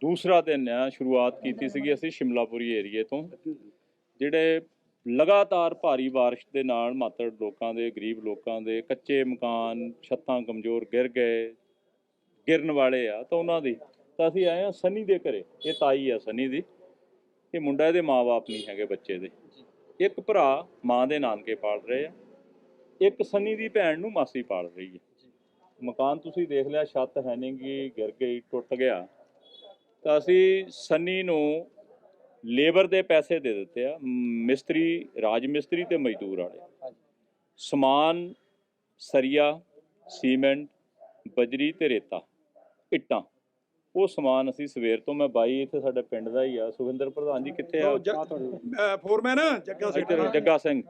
ਦੂਸਰਾ ਦਿਨ ਆ, ਸ਼ੁਰੂਆਤ ਕੀਤੀ ਸੀਗੀ ਅਸੀਂ ਸ਼ਿਮਲਾਪੁਰੀ ਏਰੀਏ ਤੋਂ, ਜਿਹੜੇ ਲਗਾਤਾਰ ਭਾਰੀ ਬਾਰਿਸ਼ ਦੇ ਨਾਲ ਮਾਤੜ ਲੋਕਾਂ ਦੇ, ਗਰੀਬ ਲੋਕਾਂ ਦੇ, ਕੱਚੇ ਮਕਾਨ, ਛੱਤਾਂ ਕਮਜ਼ੋਰ ਗਿਰ ਗਏ, ਗਿਰਨ ਵਾਲੇ ਆ, ਤਾਂ ਉਹਨਾਂ ਦੀ, ਤਾਂ ਅਸੀਂ ਆਏ ਆ ਸਨੀ ਦੇ ਘਰੇ, ਇਹ ਤਾਈ ਆ ਸਨੀ ਦੀ, ਇਹ ਮੁੰਡਾ ਇਹਦੇ ਮਾਪੇ ਨਹੀਂ ਹੈਗੇ ਬੱਚੇ ਦੇ। ਇੱਕ ਭਰਾ ਮਾਂ ਦੇ ਨਾਨਕੇ ਪਾਲ ਰਹੇ ਆ, ਇੱਕ ਸਨੀ ਦੀ ਭੈਣ ਨੂੰ ਮਾਸੀ ਪਾਲ ਰਹੀ ਹੈ। ਮਕਾਨ ਤੁਸੀਂ ਦੇਖ ਲਿਆ, ਛੱਤ ਹੈ ਨਹੀਂ ਗੀ, ਗਿਰ ਗਈ, ਟੁੱਟ ਗਿਆ। ਤਾਂ ਅਸੀਂ ਸੰਨੀ ਨੂੰ ਲੇਬਰ ਦੇ ਪੈਸੇ ਦੇ ਦਿੱਤੇ ਆ ਮਿਸਤਰੀ ਰਾਜ ਮਿਸਤਰੀ ਤੇ ਮਜ਼ਦੂਰ ਵਾਲੇ। ਸਮਾਨ ਸਰੀਆ ਸੀਮੈਂਟ ਬਜਰੀ ਤੇ ਰੇਤਾ ਇੱਟਾਂ ਉਹ ਸਮਾਨ ਅਸੀਂ ਸਵੇਰ ਤੋਂ ਮੈਂ ਬਾਈ ਇੱਥੇ ਸਾਡੇ ਪਿੰਡ ਦਾ ਹੀ ਆ। ਸੁਖਿੰਦਰ ਪ੍ਰਧਾਨ ਜੀ ਕਿੱਥੇ ਆ? ਫੋਰਮੈਨ ਜੱਗਾ ਸਿੰਘ। ਜੱਗਾ ਸਿੰਘ।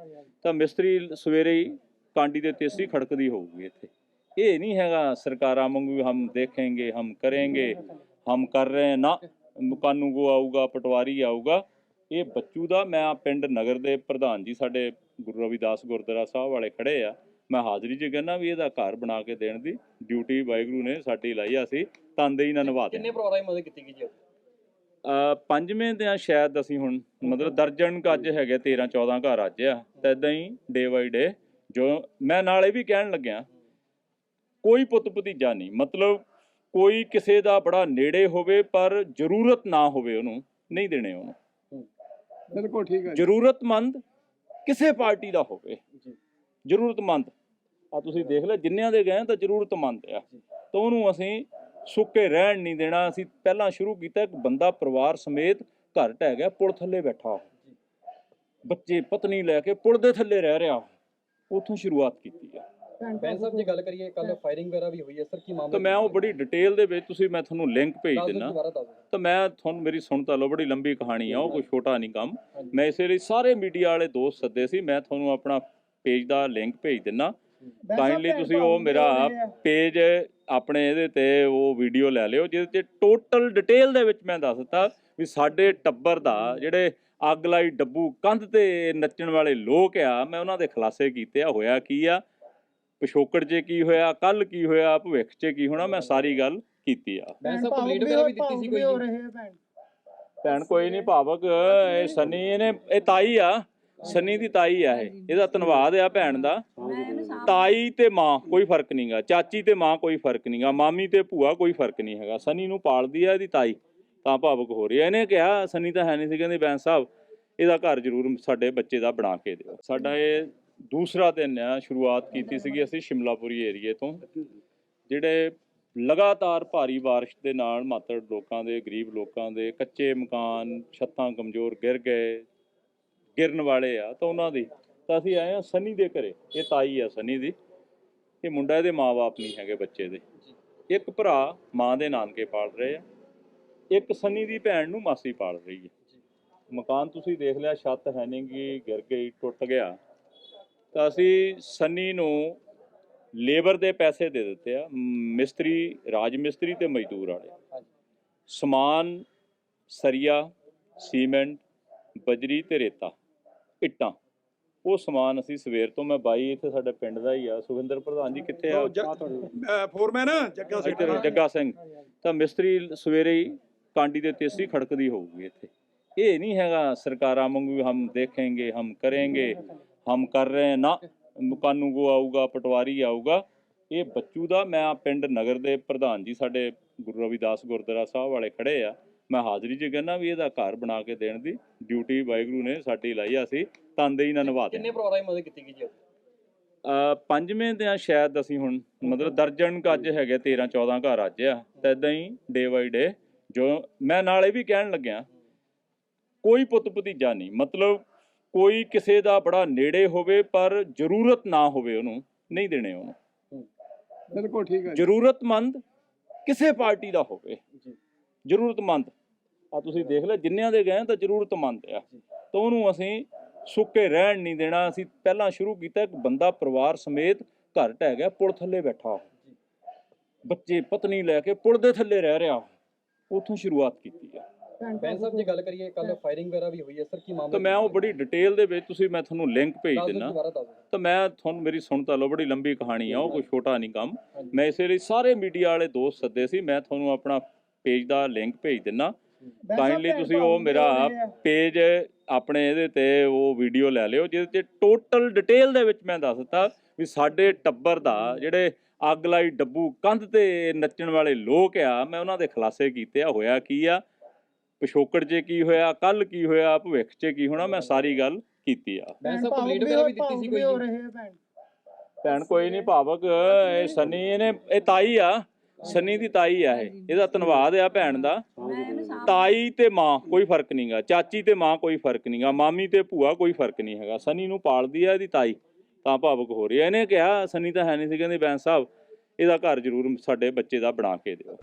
ਤਾਂ ਮਿਸਤਰੀ ਸਵੇਰੇ ਹੀ ਕਾਂਡੀ ਦੇ ਤੇਸੀ ਖੜਕਦੀ ਹੋਊਗੀ ਇੱਥੇ। ਇਹ ਨਹੀਂ ਹੈਗਾ ਸਰਕਾਰਾਂ ਵਾਂਗੂ ਹਮ ਦੇਖੇਂਗੇ ਹਮ ਕਰੇਂਗੇ। ਹਮ ਕਰ ਰਹੇ ਹਾਂ ਨਾ ਕਾਨੂੰ ਕੋ ਆਊਗਾ ਪਟਵਾਰੀ ਆਊਗਾ। ਇਹ ਬੱਚੂ ਦਾ ਮੈਂ ਪਿੰਡ ਨਗਰ ਦੇ ਪ੍ਰਧਾਨ ਜੀ ਸਾਡੇ ਗੁਰੂ ਰਵਿਦਾਸ ਗੁਰਦੁਆਰਾ ਸਾਹਿਬ ਵਾਲੇ ਖੜੇ ਆ। ਮੈਂ ਹਾਜ਼ਰੀ 'ਚ ਕਹਿੰਦਾ ਵੀ ਇਹਦਾ ਘਰ ਬਣਾ ਕੇ ਦੇਣ ਦੀ ਡਿਊਟੀ ਵਾਹਿਗੁਰੂ ਨੇ ਸਾਡੀ ਲਾਈ ਆ ਅਸੀਂ ਤਨਦੇਹੀ ਨਾਲ ਨਿਭਾ ਦੇਣੀ। ਕਿੰਨੇ ਪਰਿਵਾਰਾਂ ਦੀ ਮਦਦ ਕੀਤੀ ਗਈ ਜੀ? ਪੰਜਵੇਂ ਦੇ ਆ ਸ਼ਾਇਦ ਅਸੀਂ ਹੁਣ ਮਤਲਬ ਦਰਜਨ ਕੁ ਅੱਜ ਹੈਗੇ 13 14 ਘਰ ਅੱਜ ਆ। ਤਾਂ ਇਦਾਂ ਹੀ ਡੇ ਬਾਈ ਡੇ ਜੋ ਮੈਂ ਨਾਲ ਇਹ ਵੀ ਕਹਿਣ ਲੱਗਿਆ ਕੋਈ ਪੁੱਤ ਭਤੀਜਾ ਨਹੀਂ ਮਤਲਬ ਕੋਈ ਕਿਸੇ ਦਾ ਬੜਾ ਨੇੜੇ ਹੋਵੇ ਪਰ ਜ਼ਰੂਰਤ ਨਾ ਹੋਵੇ ਉਹਨੂੰ ਨਹੀਂ ਦੇਣੇ ਉਹਨੂੰ। ਬਿਲਕੁਲ ਠੀਕ ਹੈ ਜ਼ਰੂਰਤਮੰਦ ਕਿਸੇ ਪਾਰਟੀ ਦਾ ਹੋਵੇ। ਜੀ। ਜ਼ਰੂਰਤਮੰਦ। ਆ ਤੁਸੀਂ ਦੇਖ ਲਿਆ ਜਿੰਨਿਆਂ ਦੇ ਗਏ ਤਾਂ ਜ਼ਰੂਰਤਮੰਦ ਆ। ਤਾਂ ਉਹਨੂੰ ਅਸੀਂ ਸੁੱਕੇ ਰਹਿਣ ਨਹੀਂ ਦੇਣਾ। ਅਸੀਂ ਪਹਿਲਾਂ ਸ਼ੁਰੂ ਕੀਤਾ ਇੱਕ ਬੰਦਾ ਪਰਿਵਾਰ ਸਮੇਤ ਘਰ ਢਹਿ ਗਿਆ ਪੁਲ ਥੱਲੇ ਬੈਠਾ ਬੱਚੇ ਪਤਨੀ ਲੈ ਕੇ ਪੁਲ ਦੇ ਥੱਲੇ ਰਹਿ ਰਿਹਾ ਉੱਥੋਂ ਸ਼ੁਰੂਆਤ ਕੀਤੀ ਆ। ਬੈਂਸ ਸਾਹਿਬ ਜੇ ਗੱਲ ਕਰੀਏ ਕੱਲ ਫਾਇਰਿੰਗ ਵਗੈਰਾ ਵੀ ਹੋਈ ਹੈ ਸਰ ਕੀ ਮਾਮਲਾ ਤਾਂ ਮੈਂ ਉਹ ਬੜੀ ਡਿਟੇਲ ਦੇ ਵਿੱਚ ਤੁਸੀਂ ਮੈਂ ਤੁਹਾਨੂੰ ਲਿੰਕ ਭੇਜ ਦਿੰਨਾ ਤਾਂ ਮੈਂ ਤੁਹਾਨੂੰ ਮੇਰੀ ਸੁਣਤਾ ਲਓ ਬੜੀ ਲੰਬੀ ਕਹਾਣੀ ਆ ਉਹ ਕੋਈ ਛੋਟਾ ਨਹੀਂ ਕੰਮ। ਮੈਂ ਇਸੇ ਲਈ ਸਾਰੇ ਮੀਡੀਆ ਵਾਲੇ ਦੋਸਤ ਸੱਦੇ ਸੀ ਮੈਂ ਤੁਹਾਨੂੰ ਆਪਣਾ ਪੇਜ ਦਾ ਲਿੰਕ ਭੇਜ ਦਿੰਨਾ ਕਾਈਂਡਲੀ ਤੁਸੀਂ ਉਹ ਮੇਰਾ ਪੇਜ ਆਪਣੇ ਇਹਦੇ ਤੇ ਉਹ ਵੀਡੀਓ ਲੈ ਲਿਓ ਜਿਹਦੇ ਤੇ ਟੋਟਲ ਡਿਟੇਲ ਦੇ ਵਿੱਚ ਮੈਂ ਦੱਸ ਦਿੱਤਾ ਵੀ ਸਾਡੇ ਟੱਬਰ ਦਾ ਜਿਹੜੇ ਅੱਗ ਲਾਈ ਡੱਬੂ ਕੰਧ ਤੇ ਨੱਚਣ ਵਾਲੇ ਲੋਕ ਆ ਮੈਂ ਉਹਨਾਂ ਦੇ ਖੁਲਾਸੇ ਕੀਤੇ ਆ ਹੋਇਆ ਕੀ ਆ। ਪਿਛੋਕੜ 'ਚ ਕੀ ਹੋਇਆ ਕੱਲ ਕੀ ਹੋਇਆ ਭਵਿੱਖ 'ਚ ਕੀ ਹੋਣਾ ਮੈਂ ਸਾਰੀ ਗੱਲ ਕੀਤੀ ਆ। ਬੈਂਸ ਸਾਹਿਬ ਕੰਪਲੀਟ ਵਗੈਰਾ ਵੀ ਦਿੱਤੀ ਸੀ ਕੋਈ ਜੀ? ਭੈਣ। ਕੋਈ ਨਹੀਂ ਭਾਵਕ ਇਹ ਸਨੀ ਇਹਨੇ ਇਹ ਤਾਈ ਆ ਸਨੀ ਦੀ ਤਾਈ ਆ ਇਹ। ਇਹਦਾ ਧੰਨਵਾਦ ਆ ਭੈਣ ਦਾ। ਤਾਈ ਤੇ ਮਾਂ ਕੋਈ ਫ਼ਰਕ ਨਹੀਂਗਾ ਚਾਚੀ ਤੇ ਮਾਂ ਕੋਈ ਫ਼ਰਕ ਨਹੀਂਗਾ ਮਾਮੀ ਤੇ ਭੂਆ ਕੋਈ ਫ਼ਰਕ ਨਹੀਂ ਹੈਗਾ। ਸਨੀ ਨੂੰ ਪਾਲਦੀ ਆ ਇਹਦੀ ਤਾਈ ਤਾਂ ਭਾਵਕ ਹੋ ਰਹੀ ਆ। ਇਹਨੇ ਕਿਹਾ ਸਨੀ ਤਾਂ ਹੈ ਨਹੀਂ ਸੀ ਕਹਿੰਦੀ ਬੈਂਸ ਸਾਹਿਬ ਇਹਦਾ ਘਰ ਜ਼ਰੂਰ ਸਾਡੇ ਬੱਚੇ ਦਾ ਬਣਾ ਕੇ ਦਿਓ। ਸਾਡਾ ਇਹ ਦੂਸਰਾ ਦਿਨ ਆ, ਸ਼ੁਰੂਆਤ ਕੀਤੀ ਸੀਗੀ ਅਸੀਂ ਸ਼ਿਮਲਾਪੁਰੀ ਏਰੀਏ ਤੋਂ, ਜਿਹੜੇ ਲਗਾਤਾਰ ਭਾਰੀ ਬਾਰਿਸ਼ ਦੇ ਨਾਲ ਮਾਤੜ ਲੋਕਾਂ ਦੇ, ਗਰੀਬ ਲੋਕਾਂ ਦੇ, ਕੱਚੇ ਮਕਾਨ, ਛੱਤਾਂ ਕਮਜ਼ੋਰ ਗਿਰ ਗਏ, ਗਿਰਨ ਵਾਲੇ ਆ, ਤਾਂ ਉਹਨਾਂ ਦੀ, ਤਾਂ ਅਸੀਂ ਆਏ ਆ ਸਨੀ ਦੇ ਘਰੇ, ਇਹ ਤਾਈ ਆ ਸਨੀ ਦੀ, ਇਹ ਮੁੰਡਾ ਇਹਦੇ ਮਾਪੇ ਨਹੀਂ ਹੈਗੇ ਬੱਚੇ ਦੇ। ਇੱਕ ਭਰਾ ਮਾਂ ਦੇ ਨਾਨਕੇ ਪਾਲ ਰਹੇ ਆ, ਇੱਕ ਸਨੀ ਦੀ ਭੈਣ ਨੂੰ ਮਾਸੀ ਪਾਲ ਰਹੀ ਹੈ। ਮਕਾਨ ਤੁਸੀਂ ਦੇਖ ਲਿਆ, ਛੱਤ ਹੈ ਨਹੀਂ ਗੀ, ਗਿਰ ਗਈ, ਟੁੱਟ ਗਿਆ। ਤਾਂ ਅਸੀਂ ਸੰਨੀ ਨੂੰ ਲੇਬਰ ਦੇ ਪੈਸੇ ਦੇ ਦਿੱਤੇ ਆ ਮਿਸਤਰੀ ਰਾਜ ਮਿਸਤਰੀ ਤੇ ਮਜ਼ਦੂਰ ਵਾਲੇ। ਸਮਾਨ ਸਰੀਆ ਸੀਮੈਂਟ ਬਜਰੀ ਤੇ ਰੇਤਾ ਇੱਟਾਂ ਉਹ ਸਮਾਨ ਅਸੀਂ ਸਵੇਰ ਤੋਂ ਮੈਂ ਬਾਈ ਇੱਥੇ ਸਾਡੇ ਪਿੰਡ ਦਾ ਹੀ ਆ। ਸੁਖਿੰਦਰ ਪ੍ਰਧਾਨ ਜੀ ਕਿੱਥੇ ਆ? ਫੋਰਮੈਨ ਜੱਗਾ ਸਿੰਘ। ਜੱਗਾ ਸਿੰਘ। ਤਾਂ ਮਿਸਤਰੀ ਸਵੇਰੇ ਹੀ ਕਾਂਡੀ ਦੇ ਤੇਸੀ ਖੜਕਦੀ ਹੋਊਗੀ ਇੱਥੇ। ਇਹ ਨਹੀਂ ਹੈਗਾ ਸਰਕਾਰਾਂ ਵਾਂਗੂ ਹਮ ਦੇਖੇਂਗੇ ਹਮ ਕਰੇਂਗੇ। ਹਮ ਕਰ ਰਹੇ ਹਾਂ ਨਾ ਕਾਨੂੰ ਕੋ ਆਊਗਾ ਪਟਵਾਰੀ ਆਊਗਾ। ਇਹ ਬੱਚੂ ਦਾ ਮੈਂ ਪਿੰਡ ਨਗਰ ਦੇ ਪ੍ਰਧਾਨ ਜੀ ਸਾਡੇ ਗੁਰੂ ਰਵਿਦਾਸ ਗੁਰਦੁਆਰਾ ਸਾਹਿਬ ਵਾਲੇ ਖੜੇ ਆ। ਮੈਂ ਹਾਜ਼ਰੀ 'ਚ ਕਹਿੰਦਾ ਵੀ ਇਹਦਾ ਘਰ ਬਣਾ ਕੇ ਦੇਣ ਦੀ ਡਿਊਟੀ ਵਾਹਿਗੁਰੂ ਨੇ ਸਾਡੀ ਲਾਈ ਆ ਅਸੀਂ ਤਨਦੇਹੀ ਨਾਲ ਨਿਭਾ ਦੇਣੀ। ਕਿੰਨੇ ਪਰਿਵਾਰਾਂ ਦੀ ਮਦਦ ਕੀਤੀ ਗਈ ਜੀ? ਪੰਜਵੇਂ ਦੇ ਆ ਸ਼ਾਇਦ ਅਸੀਂ ਹੁਣ ਮਤਲਬ ਦਰਜਨ ਕੁ ਅੱਜ ਹੈਗੇ 13 14 ਘਰ ਅੱਜ ਆ। ਤਾਂ ਇਦਾਂ ਹੀ ਡੇ ਬਾਈ ਡੇ ਜੋ ਮੈਂ ਨਾਲ ਇਹ ਵੀ ਕਹਿਣ ਲੱਗਿਆ ਕੋਈ ਪੁੱਤ ਭਤੀਜਾ ਨਹੀਂ ਮਤਲਬ ਕੋਈ ਕਿਸੇ ਦਾ ਬੜਾ ਨੇੜੇ ਹੋਵੇ ਪਰ ਜ਼ਰੂਰਤ ਨਾ ਹੋਵੇ ਉਹਨੂੰ ਨਹੀਂ ਦੇਣੇ ਉਹਨੂੰ। ਬਿਲਕੁਲ ਠੀਕ ਹੈ ਜ਼ਰੂਰਤਮੰਦ ਕਿਸੇ ਪਾਰਟੀ ਦਾ ਹੋਵੇ। ਜੀ। ਜ਼ਰੂਰਤਮੰਦ। ਆ ਤੁਸੀਂ ਦੇਖ ਲਿਆ ਜਿੰਨਿਆਂ ਦੇ ਗਏ ਤਾਂ ਜ਼ਰੂਰਤਮੰਦ ਆ। ਤਾਂ ਉਹਨੂੰ ਅਸੀਂ ਸੁੱਕੇ ਰਹਿਣ ਨਹੀਂ ਦੇਣਾ। ਅਸੀਂ ਪਹਿਲਾਂ ਸ਼ੁਰੂ ਕੀਤਾ ਇੱਕ ਬੰਦਾ ਪਰਿਵਾਰ ਸਮੇਤ ਘਰ ਢਹਿ ਗਿਆ ਪੁਲ ਥੱਲੇ ਬੈਠਾ ਬੱਚੇ ਪਤਨੀ ਲੈ ਕੇ ਪੁਲ ਦੇ ਥੱਲੇ ਰਹਿ ਰਿਹਾ ਉੱਥੋਂ ਸ਼ੁਰੂਆਤ ਕੀਤੀ ਆ। ਬੈਂਸ ਸਾਹਿਬ ਜੇ ਗੱਲ ਕਰੀਏ ਕੱਲ ਫਾਇਰਿੰਗ ਵਗੈਰਾ ਵੀ ਹੋਈ ਹੈ ਸਰ ਕੀ ਮਾਮਲਾ ਤਾਂ ਮੈਂ ਉਹ ਬੜੀ ਡਿਟੇਲ ਦੇ ਵਿੱਚ ਤੁਸੀਂ ਮੈਂ ਤੁਹਾਨੂੰ ਲਿੰਕ ਭੇਜ ਦਿੰਨਾ ਤਾਂ ਮੈਂ ਤੁਹਾਨੂੰ ਮੇਰੀ ਸੁਣਤਾ ਲਓ ਬੜੀ ਲੰਬੀ ਕਹਾਣੀ ਆ ਉਹ ਕੋਈ ਛੋਟਾ ਨਹੀਂ ਕੰਮ। ਮੈਂ ਇਸੇ ਲਈ ਸਾਰੇ ਮੀਡੀਆ ਵਾਲੇ ਦੋਸਤ ਸੱਦੇ ਸੀ ਮੈਂ ਤੁਹਾਨੂੰ ਆਪਣਾ ਪੇਜ ਦਾ ਲਿੰਕ ਭੇਜ ਦਿੰਨਾ ਕਾਈਂਡਲੀ ਤੁਸੀਂ ਉਹ ਮੇਰਾ ਪੇਜ ਆਪਣੇ ਇਹਦੇ ਤੇ ਉਹ ਵੀਡੀਓ ਲੈ ਲਿਓ ਜਿਹਦੇ ਤੇ ਟੋਟਲ ਡਿਟੇਲ ਦੇ ਵਿੱਚ ਮੈਂ ਦੱਸ ਦਿੱਤਾ ਵੀ ਸਾਡੇ ਟੱਬਰ ਦਾ ਜਿਹੜੇ ਅੱਗ ਲਾਈ ਡੱਬੂ ਕੰਧ ਤੇ ਨੱਚਣ ਵਾਲੇ ਲੋਕ ਆ ਮੈਂ ਉਹਨਾਂ ਦੇ ਖੁਲਾਸੇ ਕੀਤੇ ਆ ਹੋਇਆ ਕੀ ਆ। ਪਿਛੋਕੜ 'ਚ ਕੀ ਹੋਇਆ ਕੱਲ ਕੀ ਹੋਇਆ ਭਵਿੱਖ 'ਚ ਕੀ ਹੋਣਾ ਮੈਂ ਸਾਰੀ ਗੱਲ ਕੀਤੀ ਆ। ਬੈਂਸ ਸਾਹਿਬ ਕੰਪਲੀਟ ਵਗੈਰਾ ਵੀ ਦਿੱਤੀ ਸੀ ਕੋਈ ਜੀ? ਭੈਣ। ਕੋਈ ਨਹੀਂ ਭਾਵਕ ਇਹ ਸਨੀ ਇਹਨੇ ਇਹ ਤਾਈ ਆ ਸਨੀ ਦੀ ਤਾਈ ਆ ਇਹ। ਇਹਦਾ ਧੰਨਵਾਦ ਆ ਭੈਣ ਦਾ। ਤਾਈ ਤੇ ਮਾਂ ਕੋਈ ਫ਼ਰਕ ਨਹੀਂਗਾ ਚਾਚੀ ਤੇ ਮਾਂ ਕੋਈ ਫ਼ਰਕ ਨਹੀਂਗਾ ਮਾਮੀ ਤੇ ਭੂਆ ਕੋਈ ਫ਼ਰਕ ਨਹੀਂ ਹੈਗਾ। ਸਨੀ ਨੂੰ ਪਾਲਦੀ ਆ ਇਹਦੀ ਤਾਈ ਤਾਂ ਭਾਵਕ ਹੋ ਰਹੀ ਆ। ਇਹਨੇ ਕਿਹਾ ਸਨੀ ਤਾਂ ਹੈ ਨਹੀਂ ਸੀ ਕਹਿੰਦੀ ਬੈਂਸ ਸਾਹਿਬ ਇਹਦਾ ਘਰ ਜ਼ਰੂਰ ਸਾਡੇ ਬੱਚੇ ਦਾ ਬਣਾ ਕੇ ਦਿਓ।